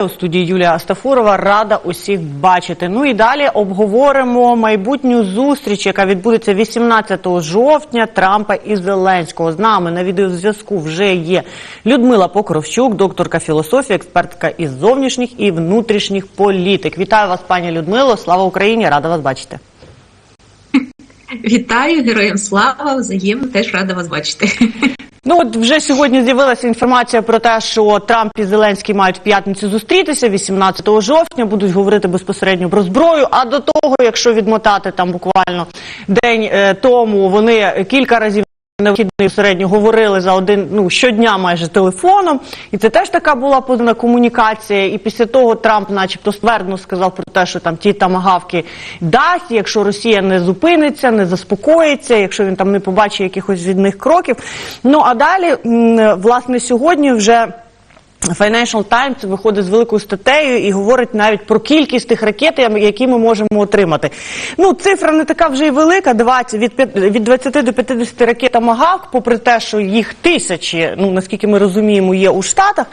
У студії Юлія Астафурова рада усіх бачити. Ну і далі обговоримо майбутню зустріч, яка відбудеться 18 жовтня Трампа і Зеленського. З нами на відеозв'язку вже є Людмила Покровчук, докторка філософії, експертка із зовнішніх і внутрішніх політик. Вітаю вас, пані Людмило. Слава Україні! Рада вас бачити. Вітаю героям слава! Взаємно теж рада вас бачити. Ну от вже сьогодні з'явилася інформація про те, що Трамп і Зеленський мають в п'ятницю зустрітися 18 жовтня. Будуть говорити безпосередньо про зброю. А до того, якщо відмотати там буквально день е, тому, вони кілька разів на вихідних середньо говорили за один ну щодня майже телефоном, і це теж така була подана комунікація. І після того Трамп, начебто, ствердно сказав про те, що там ті тамагавки дасть, якщо Росія не зупиниться, не заспокоїться, якщо він там не побачить якихось від них кроків. Ну а далі, власне, сьогодні вже. Financial Times виходить з великою статтею і говорить навіть про кількість тих ракет, які ми можемо отримати. Ну, цифра не така вже й велика, 20, від, від 20 до 50 ракет Амагавк, попри те, що їх тисячі, ну наскільки ми розуміємо, є у Штатах.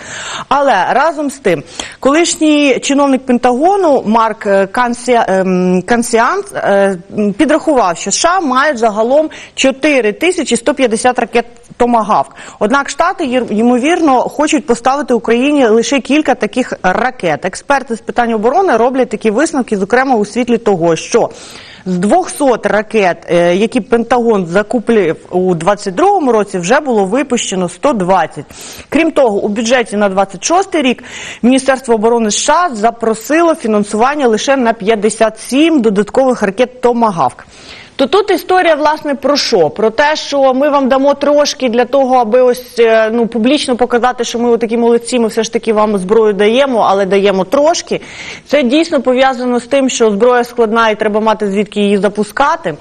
Але разом з тим, колишній чиновник Пентагону Марк е, ем, Кансіан е, підрахував, що США мають загалом 4150 ракет Томагавк. Однак штати ймовірно хочуть поставити Україні лише кілька таких ракет. Експерти з питань оборони роблять такі висновки, зокрема у світлі того, що з 200 ракет, е, які Пентагон закуплив у 22-му році, вже було випущено 120. Крім того, у бюджеті на 26 рік Міністерство оборони США запросило фінансування лише на 57 додаткових ракет Томагавк. То тут історія власне про що? Про те, що ми вам дамо трошки для того, аби ось е, ну публічно показати, що ми такі молодці, ми все ж таки вам зброю даємо, але даємо трошки. Це дійсно пов'язано з тим, що зброя складна і треба мати звідки її запускати.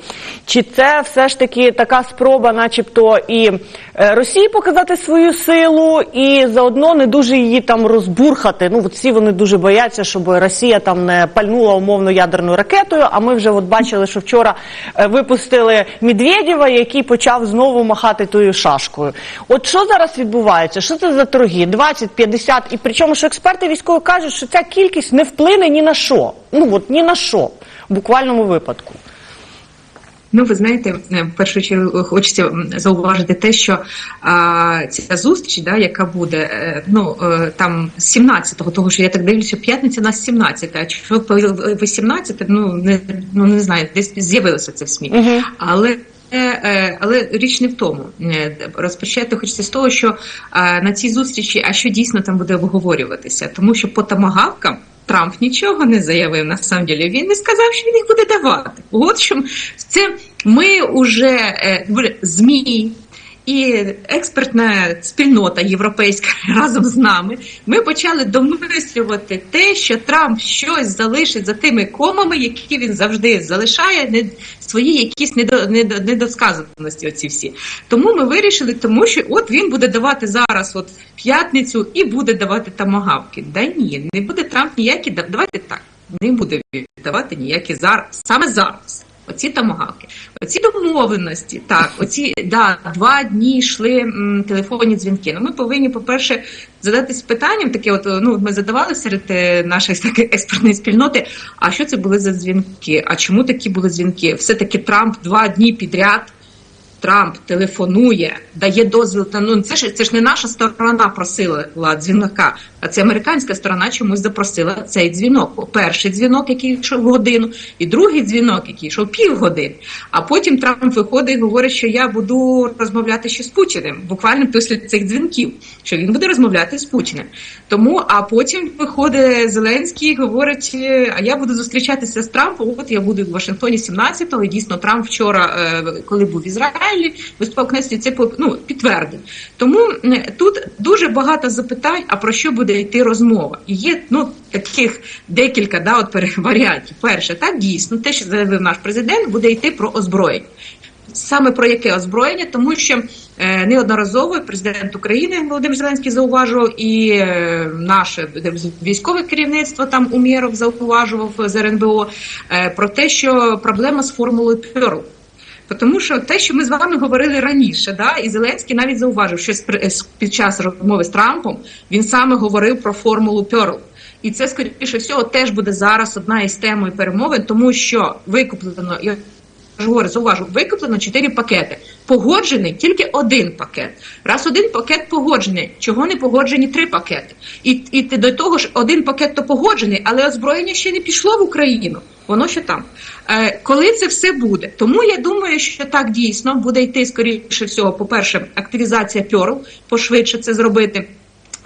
Чи це все ж таки така спроба, начебто, і е, Росії показати свою силу, і заодно не дуже її там розбурхати. Ну от всі вони дуже бояться, щоб Росія там не пальнула умовно ядерною ракетою. А ми вже от бачили, що вчора е, випустили Медведєва, який почав знову махати тою шашкою. От що зараз відбувається? Що це за торги? 20, 50? І причому, що експерти військові кажуть, що ця кількість не вплине ні на що. Ну от ні на що в буквальному випадку. Ну, ви знаєте, е, в першу чергу хочеться зауважити те, що а, ця зустріч, да, яка буде, е, ну е, там з 17-го, того що я так дивлюся, п'ятниця у нас 17, а чого по 18, ну не ну не знаю, десь з'явилося це в СМІ. Мгм. Але Але річ не в тому. Розпочати хочеться з того, що на цій зустрічі, а що дійсно там буде обговорюватися, тому що по тамагавкам Трамп нічого не заявив на самом деле. Він не сказав, що він їх буде давати. От що це ми вже е, змі. І експертна спільнота європейська разом з нами ми почали домислювати те, що Трамп щось залишить за тими комами, які він завжди залишає, не свої якісь недо, недо, недосказаності. Оці всі. Тому ми вирішили, тому що от він буде давати зараз, от п'ятницю, і буде давати тамагавки. Да ні, не буде Трамп ніякі да- давайте так, не буде давати ніякі зараз саме зараз. Оці тамагавки, оці домовленості, так, оці да, два дні йшли м, телефонні дзвінки. Ну, ми повинні, по-перше, задатись питанням, таке, от ну ми задавали серед е, нашої такої експертної спільноти. А що це були за дзвінки? А чому такі були дзвінки? Все таки Трамп два дні підряд. Трамп телефонує, дає дозвіл. Та ну це ж це ж не наша сторона просила дзвінка, а це американська сторона чомусь запросила цей дзвінок. Перший дзвінок, який йшов годину, і другий дзвінок, який йшов півгодини. А потім Трамп виходить і говорить, що я буду розмовляти ще з Путіним, буквально після цих дзвінків, що він буде розмовляти з Путіним. Тому, а потім виходить Зеленський, і говорить: а я буду зустрічатися з Трампом. От я буду в Вашингтоні 17-го. І дійсно Трамп вчора, е, коли був в Ізраїлі, виступав в Кнесі, це ну, підтвердив. Тому тут дуже багато запитань, а про що буде йти розмова. І є ну таких декілька да, от варіантів. Перше, так дійсно, те, що заявив наш президент, буде йти про озброєння. Саме про яке озброєння, тому що е, неодноразово президент України Володимир Зеленський зауважував, і е, наше військове керівництво там Умєров зауважував з РНБО е, про те, що проблема з формулою Перл. Тому що те, що ми з вами говорили раніше, да, і Зеленський навіть зауважив, що з- під час розмови з Трампом він саме говорив про формулу Перл. І це, скоріше всього, теж буде зараз одна із темою перемовин, тому що викуплено, ж говорю, зауважу, викуплено чотири пакети. Погоджений тільки один пакет. Раз один пакет погоджений, чого не погоджені три пакети. І, і до того ж, один пакет то погоджений, але озброєння ще не пішло в Україну. Воно ще там. Е, коли це все буде? Тому я думаю, що так дійсно буде йти, скоріше всього, по-перше, активізація Пьорл, пошвидше це зробити.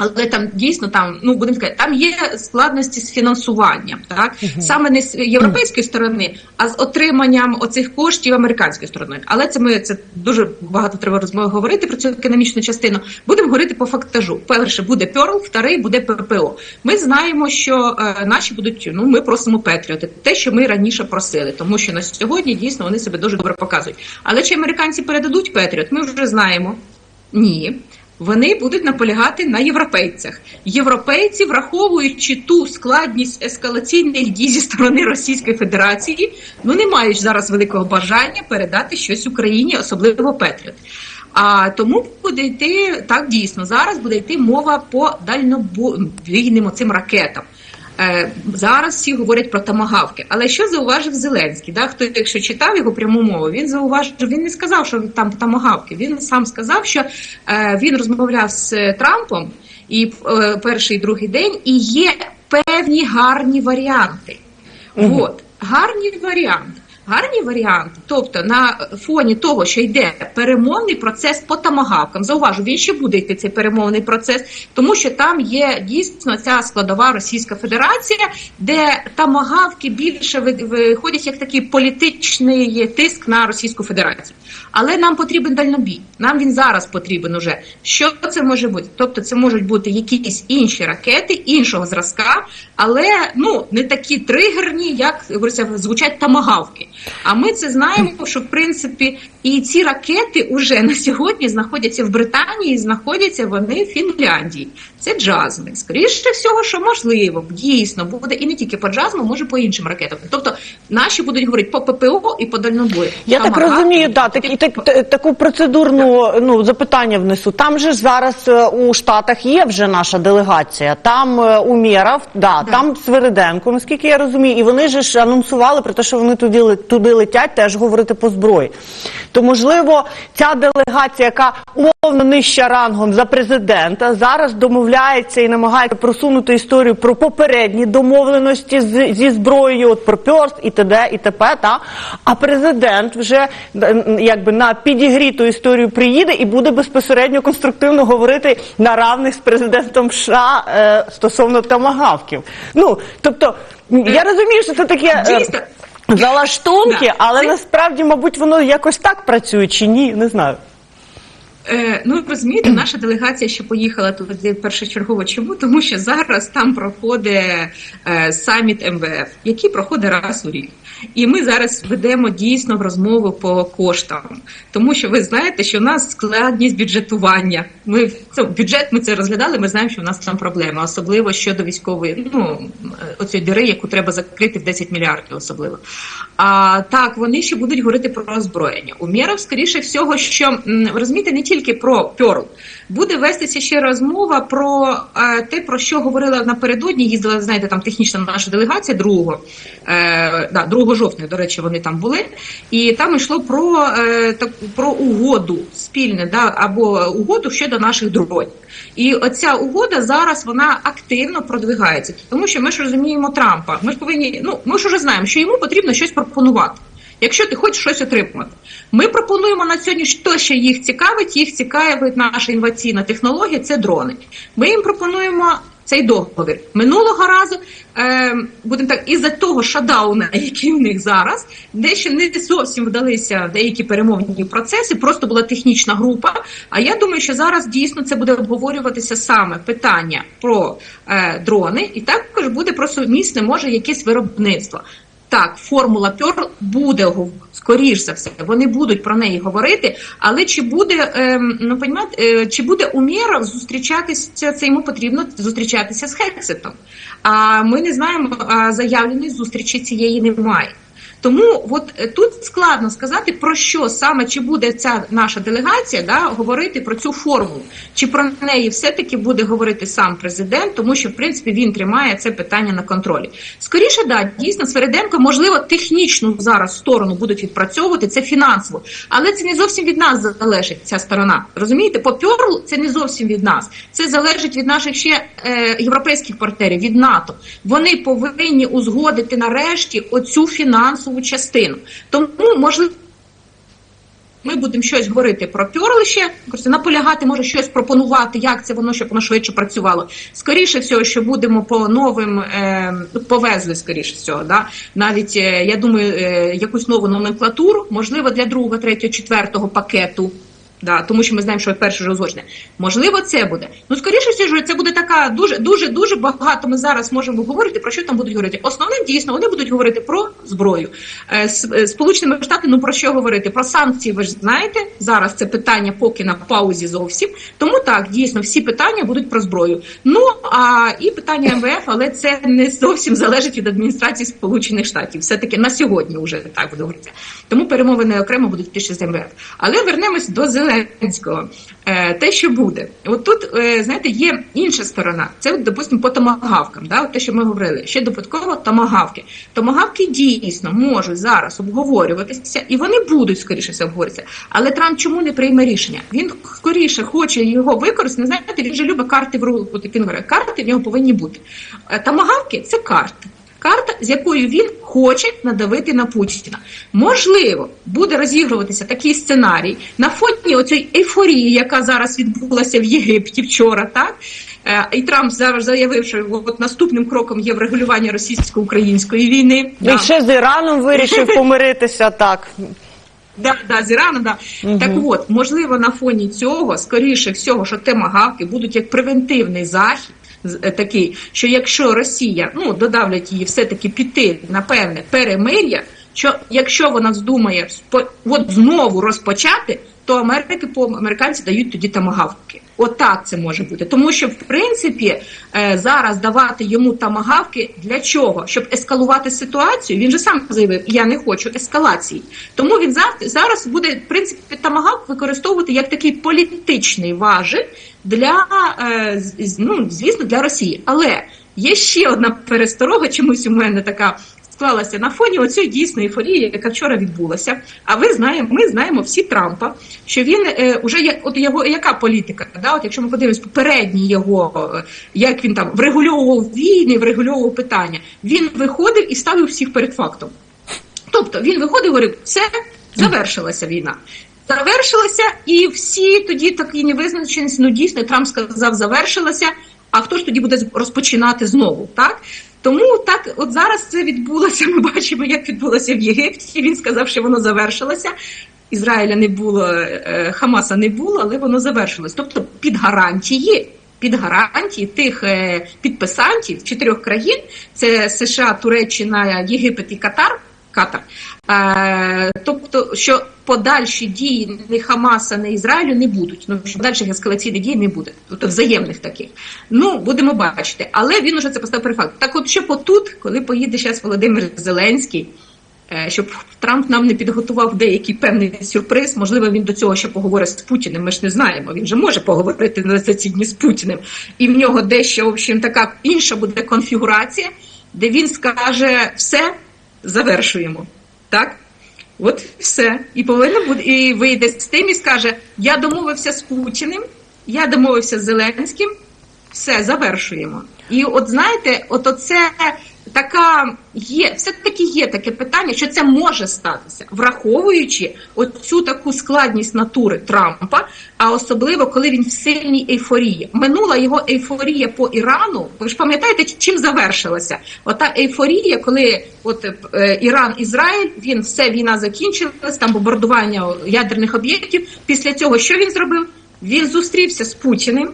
Але там дійсно там, ну будемо сказати, там є складності з фінансуванням, так саме не з європейської сторони, а з отриманням оцих коштів американської сторони. Але це ми це дуже багато треба розмови говорити про цю економічну частину. Будемо говорити по фактажу. Перше буде Перл, вторий буде ППО. Ми знаємо, що е, наші будуть. Ну ми просимо Петріоти, те, що ми раніше просили, тому що на сьогодні дійсно вони себе дуже добре показують. Але чи американці передадуть Петріот? Ми вже знаємо. Ні. Вони будуть наполягати на європейцях. Європейці, враховуючи ту складність ескалаційних дій зі сторони Російської Федерації, ну не мають зараз великого бажання передати щось Україні, особливо Петріот. А тому буде йти так дійсно. Зараз буде йти мова по дальнобійним оцим ракетам. Е, Зараз всі говорять про тамагавки. Але що зауважив Зеленський? Да? Хто, якщо читав його пряму мову, він зауважив, він не сказав, що там тамагавки. Він сам сказав, що е, він розмовляв з Трампом і е, перший і другий день, і є певні гарні варіанти. Угу. От, гарні варіанти. Гарні варіанти, тобто на фоні того, що йде перемовний процес по тамагавкам, зауважу, він ще буде йти цей перемовний процес, тому що там є дійсно ця складова Російська Федерація, де тамагавки більше виходять як такий політичний тиск на Російську Федерацію. Але нам потрібен дальнобій. Нам він зараз потрібен уже. Що це може бути? Тобто, це можуть бути якісь інші ракети іншого зразка, але ну не такі тригерні, як говориться, звучать тамагавки. А ми це знаємо, що в принципі і ці ракети вже на сьогодні знаходяться в Британії, знаходяться вони в Фінляндії. Це джазми. Скоріше всього, що можливо, дійсно буде і не тільки по джазму, може по іншим ракетам. Тобто наші будуть говорити по ППО і по дальнобою. Я так Тамагавки розумію, да, так, і так, таку процедурну ну, запитання внесу. Там же ж зараз е, у Штатах є вже наша делегація. Там е, Умєров, да, Да. там Свириденко, наскільки я розумію, і вони же ж анонсували про те, що вони туди, ле- туди летять теж говорити по зброї. То, можливо, ця делегація, яка умовно нижча рангом за президента, зараз домовляється і намагається просунути історію про попередні домовленості з, зі зброєю, от про Пьорст і т.д. і т.п. Та? А президент вже якби на підігріту історію приїде і буде безпосередньо конструктивно говорити на равних з президентом США е, стосовно томагавків. Ну, тобто, я розумію, що це таке. Залаштунки, але насправді, мабуть, воно якось так працює чи ні, не знаю. Е, ну розумієте, наша делегація ще поїхала туди першочергово. Чому? Тому що зараз там проходить е, саміт МВФ, який проходить раз у рік. І ми зараз ведемо дійсно розмову по коштам, тому що ви знаєте, що в нас складність бюджетування. Ми це бюджет ми це розглядали. Ми знаємо, що в нас там проблема, особливо щодо військової, ну е, оцієї дири, яку треба закрити в 10 мільярдів, особливо. А так вони ще будуть говорити про озброєння. Умєров, скоріше всього, що розумієте, не тільки про Пьорл. Буде вестися ще розмова про е, те, про що говорила напередодні. Їздила, знаєте, там технічна наша делегація 2, е, да, 2 жовтня, до речі, вони там були. І там йшло про, е, про угоду спільне, да, або угоду щодо наших дронів. І оця угода зараз вона активно продвигається, тому що ми ж розуміємо Трампа. Ми ж повинні, ну ми ж уже знаємо, що йому потрібно щось пропонувати. Якщо ти хочеш щось отримати, ми пропонуємо на сьогодні, що ще їх цікавить. Їх цікавить наша інноваційна технологія. Це дрони. Ми їм пропонуємо цей договір минулого разу. Е, будемо так, із-за того шадауна, який в них зараз, дещо не зовсім вдалися деякі перемовні процеси. Просто була технічна група. А я думаю, що зараз дійсно це буде обговорюватися саме питання про е, дрони, і також буде про сумісне, може, якесь виробництво. Так, формула Пьорл буде скоріш за все, вони будуть про неї говорити. Але чи буде ем, ну е, чи буде Умєров зустрічатися? Це йому потрібно зустрічатися з Хексетом. А ми не знаємо, заявленої зустрічі цієї немає. Тому от е, тут складно сказати про що саме чи буде ця наша делегація да, говорити про цю формулу, чи про неї все-таки буде говорити сам президент, тому що в принципі він тримає це питання на контролі. Скоріше, да, дійсно, Свериденко, можливо, технічну зараз сторону будуть відпрацьовувати це фінансово, але це не зовсім від нас залежить ця сторона. Розумієте, по пьорлу це не зовсім від нас. Це залежить від наших ще е, європейських партнерів, від НАТО. Вони повинні узгодити нарешті оцю фінансову частину. Тому можливо. Ми будемо щось говорити про пьорлище, наполягати, може щось пропонувати, як це воно, щоб воно швидше працювало. Скоріше всього, що будемо по новим е, повезли, скоріше всього, да? навіть е, я думаю, е, якусь нову номенклатуру, можливо, для другого, третього, четвертого пакету. Да, тому що ми знаємо, що перше вже озвучене. Можливо, це буде. Ну, скоріше всього, це буде така дуже дуже дуже багато. Ми зараз можемо говорити про що там будуть говорити. Основним дійсно вони будуть говорити про зброю. Е, з- е, Сполученими Штатами, ну про що говорити? Про санкції, ви ж знаєте, зараз це питання поки на паузі зовсім. Тому так, дійсно, всі питання будуть про зброю. Ну а і питання МВФ, але це не зовсім залежить від адміністрації Сполучених Штатів. Все таки на сьогодні вже так буде говоритися. Тому перемовини окремо будуть ще з МВФ. Але вернемось до Зеленського. Е, те, що буде, от тут е, знаєте, є інша сторона. Це, допустимо, по томагавкам. Да, от те, що ми говорили, ще додатково томагавки. Томагавки дійсно можуть зараз обговорюватися, і вони будуть скоріше все обговорюватися. Але Трамп чому не прийме рішення? Він скоріше хоче його використати. Знаєте, він же любить карти в руку. Говорить, карти в нього повинні бути. Е, Томагавки це карти. Карта, з якою він хоче надавити на Путіна. Можливо, буде розігруватися такий сценарій на фоні оцієї ейфорії, яка зараз відбулася в Єгипті вчора, так? Е, І Трамп зараз заявив, що от наступним кроком є врегулювання російсько-української війни. І ще з Іраном вирішив помиритися так. Да, да, з Ірану, да. Так от, можливо, на фоні цього, скоріше всього, що темагавки будуть як превентивний захід. Е, Такий, що якщо Росія ну додавлять її все-таки піти на певне перемир'я, що якщо вона здумає от знову розпочати, то Америки по американці дають тоді тамагавки. Отак це може бути. Тому що в принципі е, зараз давати йому тамагавки для чого? Щоб ескалувати ситуацію. Він же сам заявив, я не хочу ескалації. Тому він зараз буде в принципі тамагавк використовувати як такий політичний важіль для е, ну, звісно для Росії. Але є ще одна пересторога, чомусь у мене така склалася на фоні оцієї дійсної ейфорії, яка вчора відбулася. А ви знаємо, ми знаємо всі Трампа, що він е, уже як от його яка політика? Да? От якщо ми подивимось попередній його, е, як він там врегульовував війни, врегульовував питання, він виходив і ставив всіх перед фактом. Тобто він виходив говорив, все, завершилася війна. Завершилася, і всі тоді такі невизначеності, ну дійсно Трамп сказав, завершилася. А хто ж тоді буде розпочинати знову? Так тому так, от зараз це відбулося. Ми бачимо, як відбулося в Єгипті. Він сказав, що воно завершилося. Ізраїля не було, е, Хамаса не було, але воно завершилось. Тобто під гарантії. Під гарантії тих е, підписантів чотирьох країн: це США, Туреччина, Єгипет і Катар. Катар. Е, тобто, що подальші дії ні Хамаса, ні Ізраїлю не будуть. Ну що подальших ескалаційних дій не буде, тобто взаємних таких. Ну будемо бачити. Але він уже це поставив при факт. Так, от що потут, коли поїде зараз Володимир Зеленський. е, Щоб Трамп нам не підготував деякий певний сюрприз, можливо, він до цього ще поговорить з Путіним. Ми ж не знаємо. Він же може поговорити на ці дні з Путіним, і в нього дещо в общем, така інша буде конфігурація, де він скаже все, завершуємо. Так? От все. І повинно бути, і вийде з тим і скаже: Я домовився з Путіним, я домовився з Зеленським, все, завершуємо. І от знаєте, от оце така є, все-таки є таке питання, що це може статися, враховуючи оцю таку складність натури Трампа, а особливо коли він в сильній ейфорії. Минула його ейфорія по Ірану. Ви ж пам'ятаєте, чим завершилася? Ота ейфорія, коли от е, Іран, Ізраїль, він все війна закінчилась, там бомбардування ядерних об'єктів. Після цього що він зробив? Він зустрівся з Путіним.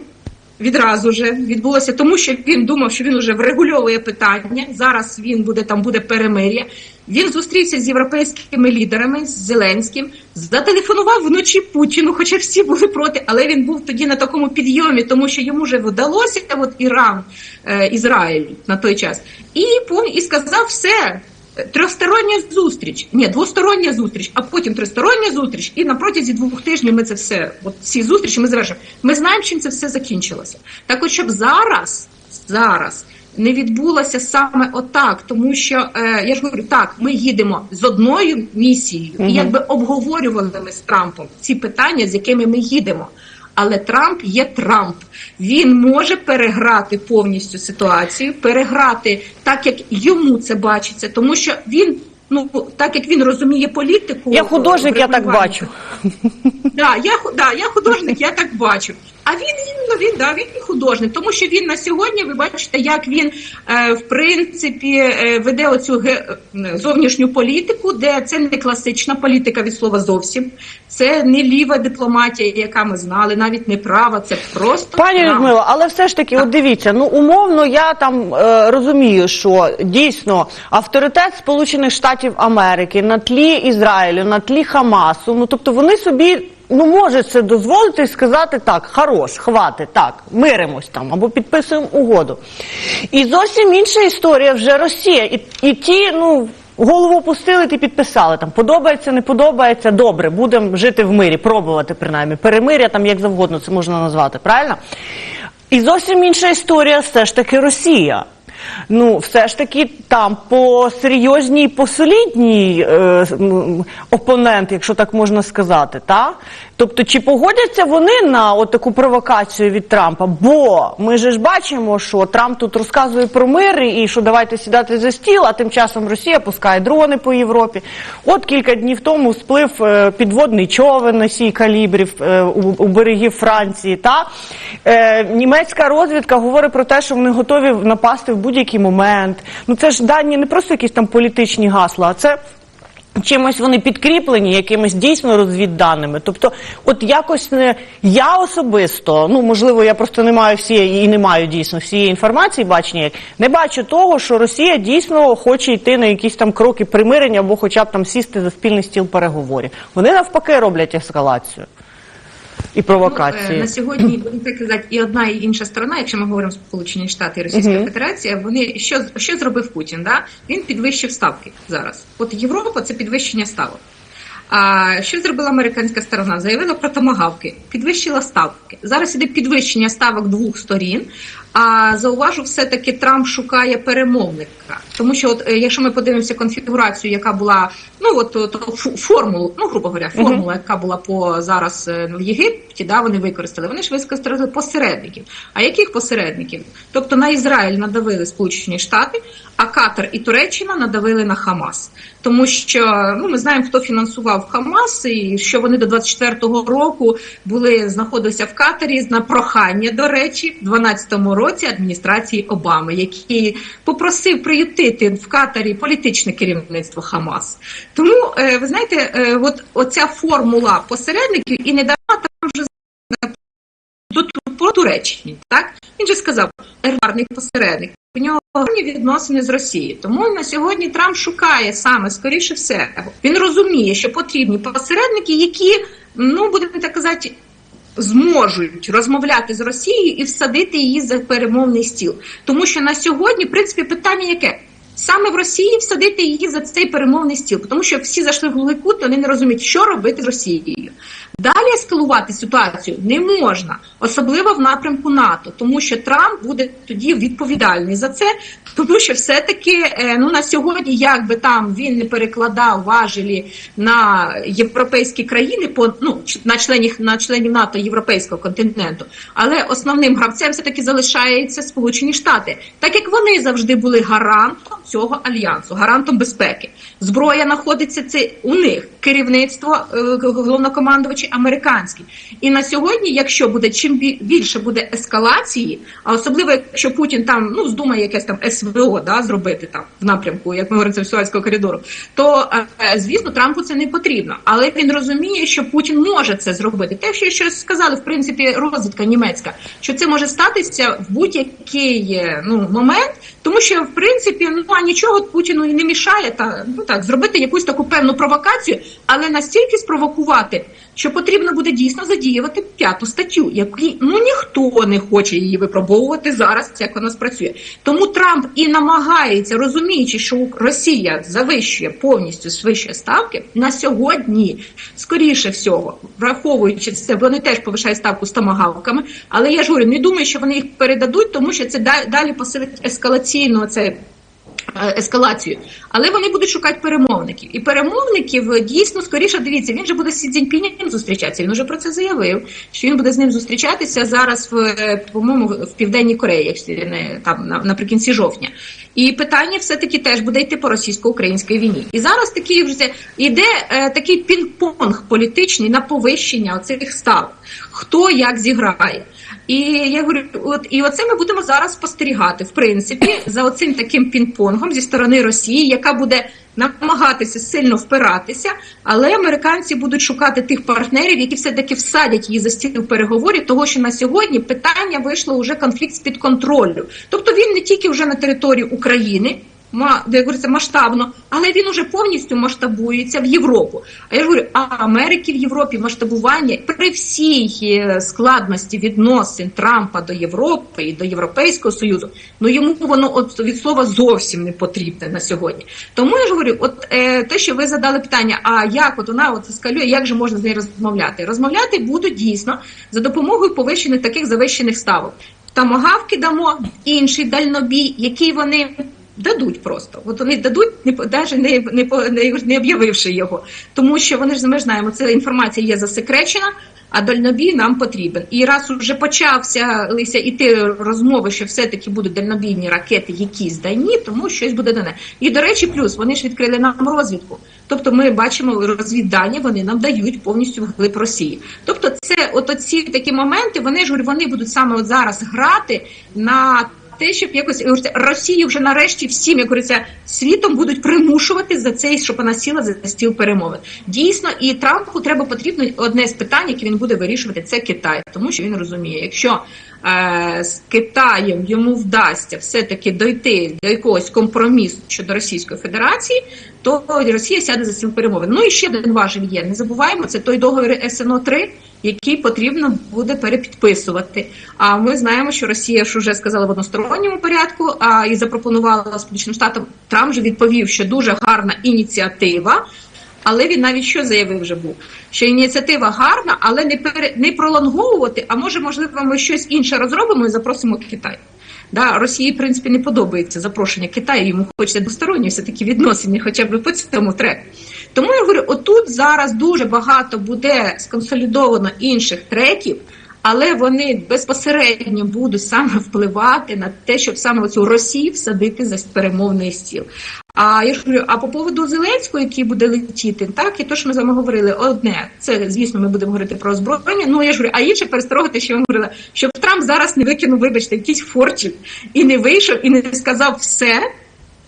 Відразу же відбулося, тому що він думав, що він вже врегульовує питання. Зараз він буде там буде перемир'я. Він зустрівся з європейськими лідерами, з Зеленським, зателефонував вночі Путіну, хоча всі були проти, але він був тоді на такому підйомі, тому що йому вже вдалося от Іран, е, Ізраїль на той час, і і сказав все. Трьохстороння зустріч, ні, двостороння зустріч, а потім тристороння зустріч, і на протязі двох тижнів ми це все, от ці зустрічі ми завершимо. Ми знаємо, чим це все закінчилося. Так от, щоб зараз, зараз не відбулося саме отак, тому що е, я ж говорю, так, ми їдемо з одною місією, і якби обговорювали ми з Трампом ці питання, з якими ми їдемо. Але Трамп є Трамп. Він може переграти повністю ситуацію, переграти так, як йому це бачиться, тому що він. Ну так як він розуміє політику, Я художник, я так бачу. Да, я да, я художник, я так бачу. А він іменно він да він художник, тому що він на сьогодні, ви бачите, як він е, в принципі е, веде оцю ге, е, зовнішню політику, де це не класична політика від слова зовсім, це не ліва дипломатія, яка ми знали, навіть не права, це просто Пані права. Людмило, але все ж таки, от дивіться, ну умовно, я там е, розумію, що дійсно авторитет Сполучених Штатів Америки на тлі Ізраїлю, на тлі Хамасу, ну тобто вони собі. Ну, можуть це дозволити і сказати так, хорош, хватить, так, миримось там або підписуємо угоду. І зовсім інша історія вже Росія. І, і ті, ну, голову опустили, ті підписали. Там подобається, не подобається, добре, будемо жити в мирі, пробувати принаймні. Перемиря там як завгодно це можна назвати, правильно? І зовсім інша історія все ж таки Росія. Ну, все ж таки там по серйозній, по солідній е, опонент, якщо так можна сказати, та? Тобто, чи погодяться вони на таку провокацію від Трампа? Бо ми же ж бачимо, що Трамп тут розказує про мир і що давайте сідати за стіл, а тим часом Росія пускає дрони по Європі. От кілька днів тому сплив е, підводний човен на сій калібрів е, у, у берегів Франції. Та? Е, німецька розвідка говорить про те, що вони готові напасти в будь-який момент. Ну це ж дані не просто якісь там політичні гасла, а це. Чимось вони підкріплені, якимись дійсно розвідданими. Тобто, от якось не я особисто, ну можливо, я просто не маю всієї і не маю дійсно всієї інформації, бачення, не бачу того, що Росія дійсно хоче йти на якісь там кроки примирення або хоча б там сісти за спільний стіл переговорів. Вони навпаки роблять ескалацію і провокації. ну, на сьогодні будемо так казати, і одна і інша сторона, якщо ми говоримо Сполучені Штати і Російська Мгм. Федерація, вони що що зробив Путін? Да? Він підвищив ставки зараз. От Європа це підвищення ставок. А що зробила американська сторона? Заявила про томагавки, підвищила ставки. Зараз іде підвищення ставок двох сторін. А зауважу, все-таки Трамп шукає перемовника, тому що, от е, якщо ми подивимося конфігурацію, яка була ну от, от формулу, ну грубо говоря, формула, яка була по зараз е, в Єгипті, да, вони використали. Вони ж використали посередників. А яких посередників? Тобто на Ізраїль надавили Сполучені Штати, а Катар і Туреччина надавили на Хамас, тому що ну ми знаємо, хто фінансував Хамас, і що вони до 24-го року були знаходилися в Катарі на прохання, до речі, в 12-му році адміністрації Обами, який попросив приютити в Катарі політичне керівництво Хамас. Тому е, ви знаєте, е, от оця формула посередників і не дала там вже по Туреччині, так він же сказав ерварний посередник. У нього гарні відносини з Росією. Тому на сьогодні Трамп шукає саме скоріше все. Він розуміє, що потрібні посередники, які ну будемо так казати. Зможуть розмовляти з Росією і всадити її за перемовний стіл, тому що на сьогодні, в принципі, питання яке? Саме в Росії всадити її за цей перемовний стіл, тому що всі зайшли в глухий вони не розуміють, що робити з Росією. Далі ескалувати ситуацію не можна, особливо в напрямку НАТО, тому що Трамп буде тоді відповідальний за це, тому що все-таки е, ну на сьогодні, як би там він не перекладав важелі на європейські країни, по ну на членів на членів НАТО європейського континенту, але основним гравцем все таки залишаються Сполучені Штати, так як вони завжди були гарантом цього альянсу, гарантом безпеки. Зброя знаходиться це у них керівництво е, головнокомандувачі американські. І на сьогодні, якщо буде чим більше буде ескалації, а особливо якщо Путін там ну здумає якесь там СВО да, зробити там в напрямку, як ми говоримо, це Суальського коридору, то е, звісно Трампу це не потрібно. Але він розуміє, що Путін може це зробити. Те, що що сказали, в принципі, розвідка німецька, що це може статися в будь-який е, ну момент, тому що в принципі, ну нема нічого Путіну і не мішає та ну так зробити якусь таку певну провокацію, але настільки спровокувати, що потрібно буде дійсно задіювати п'яту статтю, який ну ніхто не хоче її випробовувати зараз, як вона спрацює. Тому Трамп і намагається, розуміючи, що Росія завищує повністю свищує ставки на сьогодні, скоріше всього, враховуючи це, вони теж повишають ставку з томагавками. Але я ж говорю, не думаю, що вони їх передадуть, тому що це да- далі посилить ескалаційно це. Е, Ескалацію, але вони будуть шукати перемовників. І перемовників е, дійсно скоріше дивіться. Він же буде з Сі Цзіньпінем зустрічатися. Він вже про це заявив. Що він буде з ним зустрічатися зараз в е, по-моєму в Південній Кореї, якщо не там на- наприкінці жовтня. І питання все таки теж буде йти по російсько-українській війні. І зараз такий вже іде е, такий пінг-понг політичний на повищення оцих став. Хто як зіграє. І я говорю, от і оце ми будемо зараз спостерігати, в принципі, за оцим таким пінг-понгом зі сторони Росії, яка буде намагатися сильно впиратися, але американці будуть шукати тих партнерів, які все таки всадять її за стіл переговорів, того що на сьогодні питання вийшло вже конфлікт з під контролю. Тобто він не тільки вже на території України. Як говориться, масштабно, але він уже повністю масштабується в Європу. А я ж говорю, а Америки в Європі масштабування при всій е, складності відносин Трампа до Європи і до Європейського Союзу, ну йому воно от від слова зовсім не потрібне на сьогодні. Тому я ж говорю, от е, те, що ви задали питання, а як от вона от ескалює, як же можна з нею розмовляти? Розмовляти будуть дійсно за допомогою повищених таких завищених ставок. Тамагавки дамо інший дальнобій, який вони дадуть просто. От вони дадуть, не даже не, не, не, не об'явивши його. Тому що вони ж ми знаємо, ця інформація є засекречена, а дальнобій нам потрібен. І раз уже почався Лися іти розмови, що все-таки будуть дальнобійні ракети, якісь дані, тому щось буде дане. І до речі, плюс вони ж відкрили нам розвідку. Тобто ми бачимо розвіддані, вони нам дають повністю вглиб Росії. Тобто, це от оці такі моменти, вони ж вони будуть саме от зараз грати на те, щоб якось Росію вже нарешті всім, як говориться, світом будуть примушувати за це, щоб вона сіла за стіл перемовин. Дійсно, і Трампу треба потрібно одне з питань, яке він буде вирішувати, це Китай, тому що він розуміє, якщо з Китаєм йому вдасться все-таки дойти до якогось компромісу щодо Російської Федерації, то Росія сяде за стіл перемовин. Ну і ще один важель є. Не забуваємо, це той договір СНО 3 який потрібно буде перепідписувати. А ми знаємо, що Росія ж вже сказала в односторонньому порядку, а і запропонувала Сполученим Штатам. Трамп же відповів, що дуже гарна ініціатива. Але він навіть що заявив вже був, що ініціатива гарна, але не пере не пролонговувати. А може, можливо, ми щось інше розробимо і запросимо Китай. Да, Росії, в принципі, не подобається запрошення Китаю. Йому хочеться двосторонні все таки відносини, хоча б по цьому треку. Тому я говорю, отут зараз дуже багато буде сконсолідовано інших треків, але вони безпосередньо будуть саме впливати на те, щоб саме оцю Росію всадити за перемовний стіл. А я ж говорю, а по поводу Зеленського, який буде летіти, так і то, що ми з вами говорили, одне це звісно, ми будемо говорити про озброєння. Ну я ж говорю, а інше пересторогати, що я говорила, щоб Трамп зараз не викинув, вибачте, якийсь форчик і не вийшов, і не сказав все.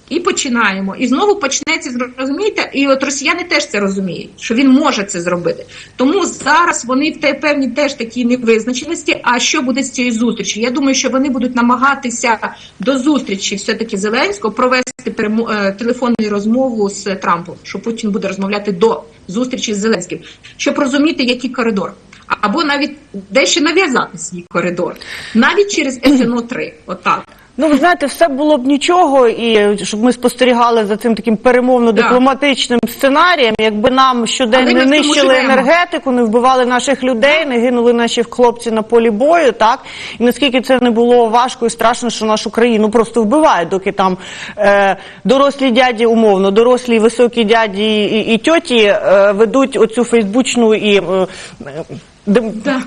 І починаємо. І знову почнеться, розумієте? І от росіяни теж це розуміють, що він може це зробити. Тому зараз вони в те певні теж такі невизначеності. А що буде з цією зустрічю? Я думаю, що вони будуть намагатися до зустрічі все-таки Зеленського провести перемо... е, телефонну розмову з Трампом, що Путін буде розмовляти до зустрічі з Зеленським, щоб розуміти, який коридор. Або навіть дещо нав'язати свій коридор, навіть через СНО 3 Отак. Ну, ви знаєте, все було б нічого, і щоб ми спостерігали за цим таким перемовно-дипломатичним сценарієм, якби нам щоденно не нищили енергетику, не вбивали наших людей, не гинули наші хлопці на полі бою, так? І наскільки це не було важко і страшно, що нашу країну просто вбивають, доки там е, дорослі дяді, умовно, дорослі високі дяді і, і тьоті е, ведуть оцю фейсбучну і е, е, дем- Да.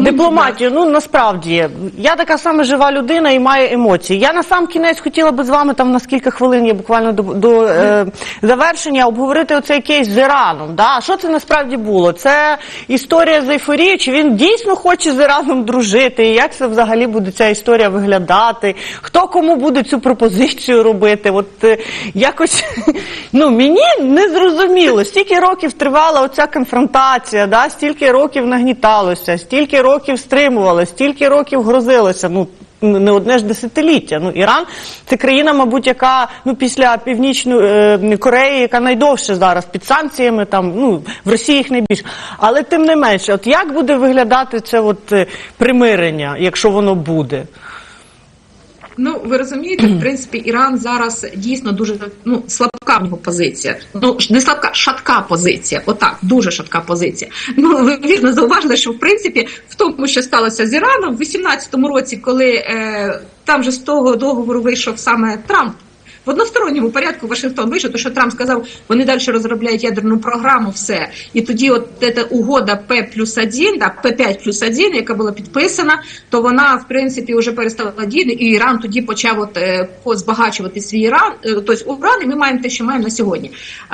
Дипломатію, ну насправді я така саме жива людина і маю емоції. Я на сам кінець хотіла би з вами там на скільки хвилин є буквально до, до е, завершення обговорити оцей кейс з Іраном. Да? Що це насправді було? Це історія з ейфорією, чи він дійсно хоче з Іраном дружити? І як це взагалі буде ця історія виглядати? Хто кому буде цю пропозицію робити? От е, якось ну мені не зрозуміло. Стільки років тривала оця конфронтація, да? стільки років нагніталося, стільки років стримувалося, стільки років грозилося. Ну не одне ж десятиліття. Ну Іран це країна, мабуть, яка ну після північної е, Кореї, яка найдовше зараз під санкціями, там ну в Росії їх найбільше. Але тим не менше, от як буде виглядати це от е, примирення, якщо воно буде? Ну, ви розумієте, в принципі, Іран зараз дійсно дуже ну, слабка в нього позиція. Ну, не слабка, шатка позиція. Отак, дуже шатка позиція. Ну, ви вірно зауважили, що в принципі в тому, що сталося з Іраном, в 18-му році, коли е, там же з того договору вийшов саме Трамп. В односторонньому порядку Вашингтон вийшов, то що Трамп сказав, вони далі розробляють ядерну програму, все. І тоді, от ця угода П плюс 1, да, П5 плюс 1, яка була підписана, то вона в принципі вже перестала діяти, і Іран тоді почав от е, збагачувати свій Іран, е, тобто уран, і ми маємо те, що маємо на сьогодні.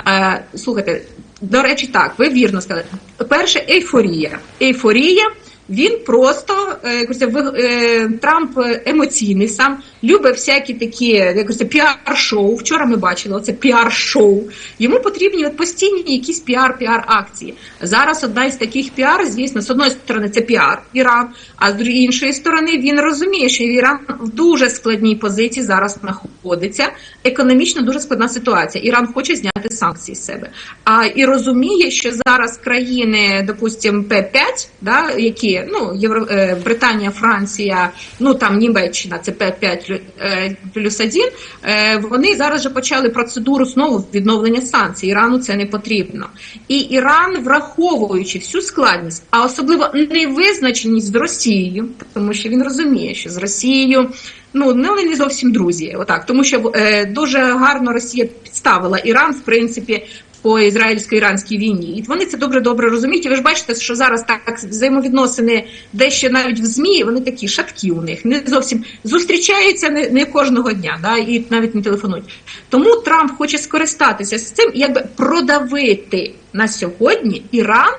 Е, слухайте, до речі, так, ви вірно сказали. Перше, ейфорія. Ейфорія. Він просто е, е, Трамп емоційний сам, любить всякі такі якось піар-шоу. Вчора ми бачили оце піар-шоу. Йому потрібні от постійні якісь піар-піар акції. Зараз одна із таких піар, звісно, з одної сторони це піар Іран, а з іншої сторони він розуміє, що Іран в дуже складній позиції зараз знаходиться. Економічно дуже складна ситуація. Іран хоче зняти санкції з себе. А і розуміє, що зараз країни, допустимо, П5, да, які ну Євро, е, Британія, Франція, ну там Німеччина, це П5 е, плюс 1, е, вони зараз вже почали процедуру знову відновлення санкцій. Ірану це не потрібно. І Іран, враховуючи всю складність, а особливо невизначеність з Росією, тому що він розуміє, що з Росією. Ну, не вони не зовсім друзі, отак, тому що е, дуже гарно Росія підставила Іран, в принципі, по ізраїльсько-іранській війні. І вони це добре добре розуміють. І ви ж бачите, що зараз так взаємовідносини дещо навіть в ЗМІ, вони такі шаткі у них, не зовсім зустрічаються не, не кожного дня, да, і навіть не телефонують. Тому Трамп хоче скористатися з цим, якби продавити на сьогодні Іран.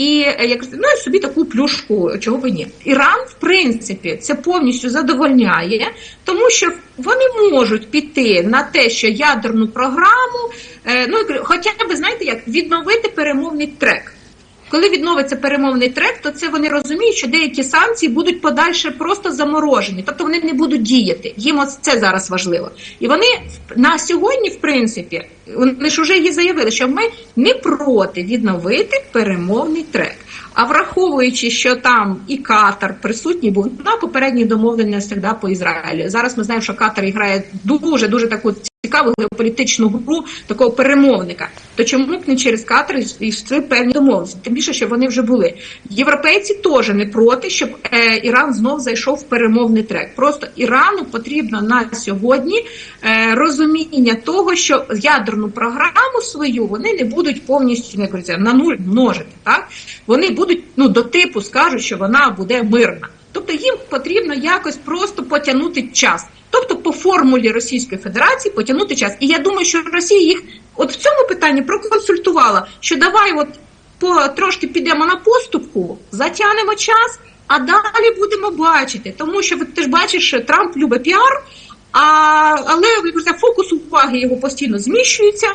І е, як ну, собі таку плюшку, чого ви ні. Іран, в принципі, це повністю задовольняє, тому що вони можуть піти на те, що ядерну програму, е, ну хоча б знаєте, як відновити перемовний трек. Коли відновиться перемовний трек, то це вони розуміють, що деякі санкції будуть подальше просто заморожені, тобто вони не будуть діяти. Їм ось це зараз важливо. І вони на сьогодні, в принципі, вони ж вже її заявили, що ми не проти відновити перемовний трек. А враховуючи, що там і Катар присутній був на попередній домовленостях да, по Ізраїлю. Зараз ми знаємо, що Катар грає дуже дуже таку цікаву геополітичну гру такого перемовника. То чому б не через Катар йшли певні домовленості? Тим більше, що вони вже були. Європейці теж не проти, щоб е, Іран знов зайшов в перемовний трек. Просто Ірану потрібно на сьогодні е, розуміння того, що ядерну програму свою вони не будуть повністю не на нуль множити. Так вони будуть ну до типу скажуть, що вона буде мирна. Тобто їм потрібно якось просто потягнути час. Тобто по формулі Російської Федерації потягнути час. І я думаю, що Росія їх от в цьому питанні проконсультувала, що давай от по трошки підемо на поступку, затягнемо час, а далі будемо бачити. Тому що ти ж бачиш, Трамп любить піар, а, але фокус уваги його постійно зміщується.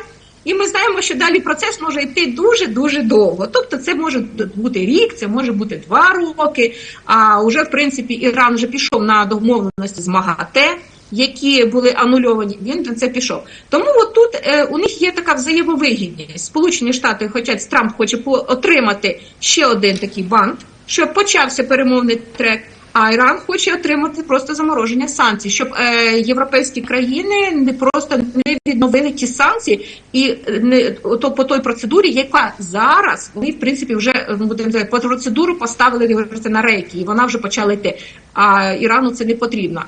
І ми знаємо, що далі процес може йти дуже дуже довго. Тобто, це може бути рік, це може бути два роки. А вже в принципі Іран вже пішов на домовленості з МАГАТЕ, які були анульовані. Він на це пішов. Тому от тут е, у них є така взаємовигідність. Сполучені Штати хочуть Трамп хоче отримати ще один такий банк, щоб почався перемовний трек. А Іран хоче отримати просто замороження санкцій, щоб е, європейські країни не просто не відновили ті санкції, і не то по той процедурі, яка зараз вони в принципі вже ну, будемо сказати, по процедуру поставили на рейки, і вона вже почала йти. А Ірану це не потрібно.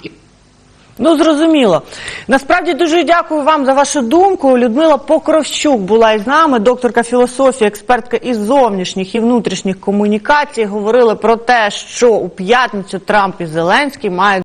Ну, зрозуміло. Насправді дуже дякую вам за вашу думку. Людмила Покровщук була із нами, докторка філософії, експертка із зовнішніх і внутрішніх комунікацій. Говорили про те, що у п'ятницю Трамп і Зеленський мають